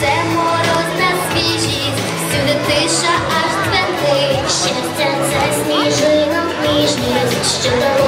це морозна свіжість, всюди тиша аж двентить. Щастя це сніжинок ніжність, що дало